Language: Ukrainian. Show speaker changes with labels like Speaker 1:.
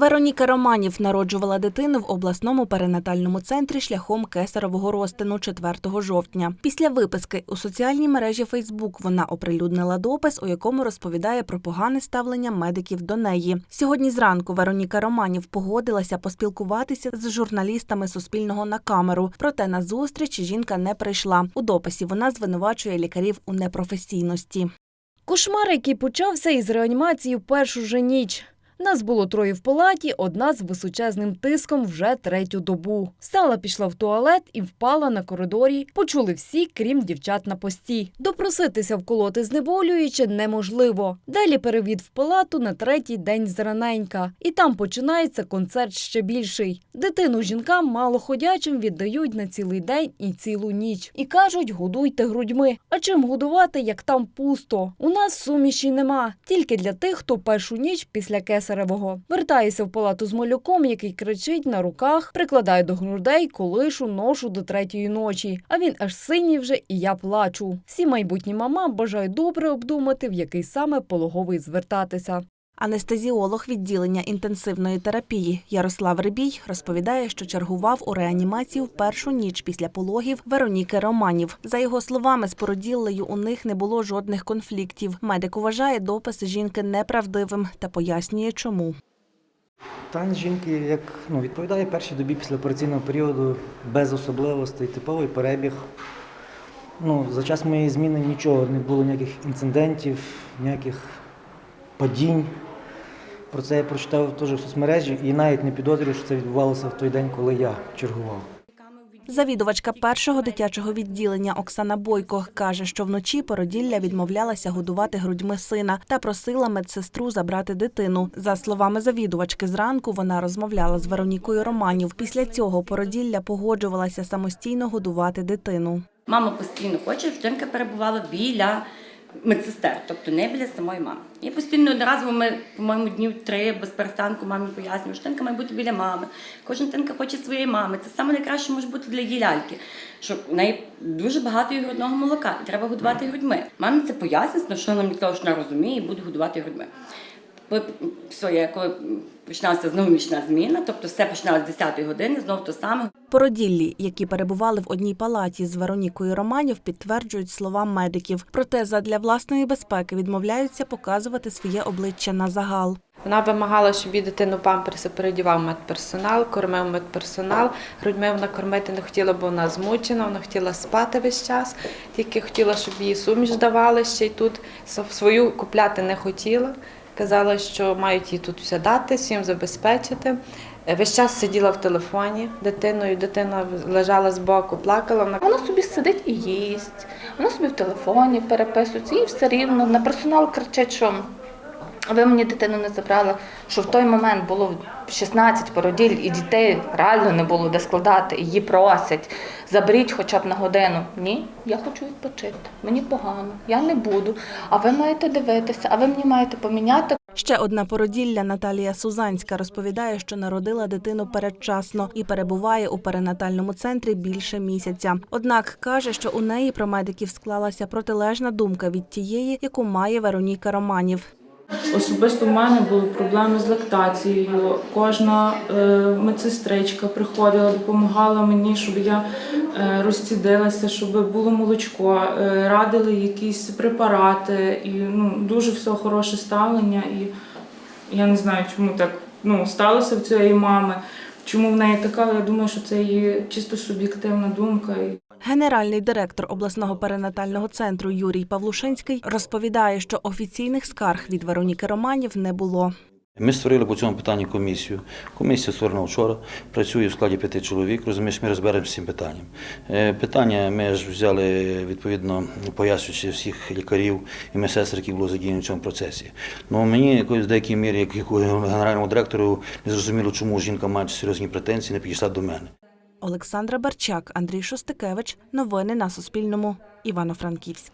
Speaker 1: Вероніка Романів народжувала дитину в обласному перинатальному центрі шляхом кесарового розтину 4 жовтня. Після виписки у соціальній мережі Фейсбук вона оприлюднила допис, у якому розповідає про погане ставлення медиків до неї. Сьогодні зранку Вероніка Романів погодилася поспілкуватися з журналістами Суспільного на камеру. Проте на зустріч жінка не прийшла. У дописі вона звинувачує лікарів у непрофесійності.
Speaker 2: Кошмар, який почався із реанімації в першу же ніч. Нас було троє в палаті, одна з височезним тиском вже третю добу. Стала пішла в туалет і впала на коридорі. Почули всі, крім дівчат на пості. Допроситися вколоти знеболююче неможливо. Далі перевід в палату на третій день зраненька. І там починається концерт ще більший. Дитину жінкам малоходячим віддають на цілий день і цілу ніч. І кажуть, годуйте грудьми. А чим годувати, як там пусто? У нас суміші нема, тільки для тих, хто першу ніч після кесаревого. Вертаюся в палату з малюком, який кричить на руках, прикладає до грудей, колишу, ношу до третьої ночі. А він аж синій вже, і я плачу. Всі майбутні мама бажають добре обдумати, в який саме пологовий звертатися.
Speaker 1: Анестезіолог відділення інтенсивної терапії Ярослав Рибій розповідає, що чергував у реанімації в першу ніч після пологів Вероніки Романів. За його словами, з породіллею у них не було жодних конфліктів. Медик вважає допис жінки неправдивим та пояснює, чому.
Speaker 3: Стан жінки як ну, відповідає першій добі після операційного періоду без особливостей, типовий перебіг. Ну, за час моєї зміни нічого не було ніяких інцидентів, ніяких падінь. Про це я прочитав теж в соцмережі і навіть не підозрюю, що це відбувалося в той день, коли я чергував.
Speaker 1: Завідувачка першого дитячого відділення Оксана Бойко каже, що вночі породілля відмовлялася годувати грудьми сина та просила медсестру забрати дитину. За словами завідувачки, зранку вона розмовляла з Веронікою Романів. Після цього породілля погоджувалася самостійно годувати дитину.
Speaker 4: Мама постійно хоче, щоб жінка перебувала біля медсестер, тобто не біля самої мами. І постійно одразу ми, по-моєму, днів три без перестанку мамі пояснюємо, що тинка має бути біля мами. Кожна тинка хоче своєї мами. Це саме найкраще може бути для її ляльки, що в неї дуже багато її грудного молока, і треба годувати грудьми. Мамі це пояснює, що вона мені сказала, що вона розуміє і буде годувати грудьми. Все, я коли починалася знову нічна зміна, тобто все починалося з 10-ї години, знову то саме.
Speaker 1: Породіллі, які перебували в одній палаті з Веронікою Романів, підтверджують слова медиків. Проте задля власної безпеки відмовляються показувати своє обличчя на загал.
Speaker 5: Вона вимагала, щоб її дитину памперси передівав медперсонал, кормив медперсонал. Грудьми вона кормити не хотіла, бо вона змучена, вона хотіла спати весь час, тільки хотіла, щоб її суміш давали ще й тут. Свою купляти не хотіла. Казала, що мають їй тут все дати, всім забезпечити. Е, Весь час сиділа в телефоні дитиною, дитина лежала збоку, плакала. Вона
Speaker 6: собі сидить і їсть, вона собі в телефоні переписується, їй все рівно. На персонал кричать, що ви мені дитину не забрали, що в той момент було 16 породіль і дітей реально не було де складати. Її просять, заберіть хоча б на годину. Ні, я хочу відпочити. Мені погано, я не буду. А ви маєте дивитися, а ви мені маєте поміняти
Speaker 1: Ще одна породілля Наталія Сузанська розповідає, що народила дитину передчасно і перебуває у перинатальному центрі більше місяця. Однак каже, що у неї про медиків склалася протилежна думка від тієї, яку має Вероніка Романів.
Speaker 7: Особисто в мене були проблеми з лактацією. Кожна е, медсестричка приходила, допомагала мені, щоб я е, розцідилася, щоб було молочко, е, радили якісь препарати і ну, дуже все хороше ставлення. І я не знаю, чому так ну, сталося в цієї мами, чому в неї така, але я думаю, що це її чисто суб'єктивна думка.
Speaker 1: Генеральний директор обласного перинатального центру Юрій Павлушинський розповідає, що офіційних скарг від Вероніки Романів не було.
Speaker 8: Ми створили по цьому питанні комісію. Комісія створена вчора, працює в складі п'яти чоловік. Розумієш, ми розберемося з цим питанням. Е, Питання ми ж взяли відповідно пояснюючи всіх лікарів і медсестер, які були задіяні в цьому процесі. Ну мені якось в деякій мірі, як генеральному директору, не зрозуміло, чому жінка має серйозні претензії, не підійшла до мене.
Speaker 1: Олександра Барчак, Андрій Шостикевич. Новини на Суспільному. Івано-Франківськ.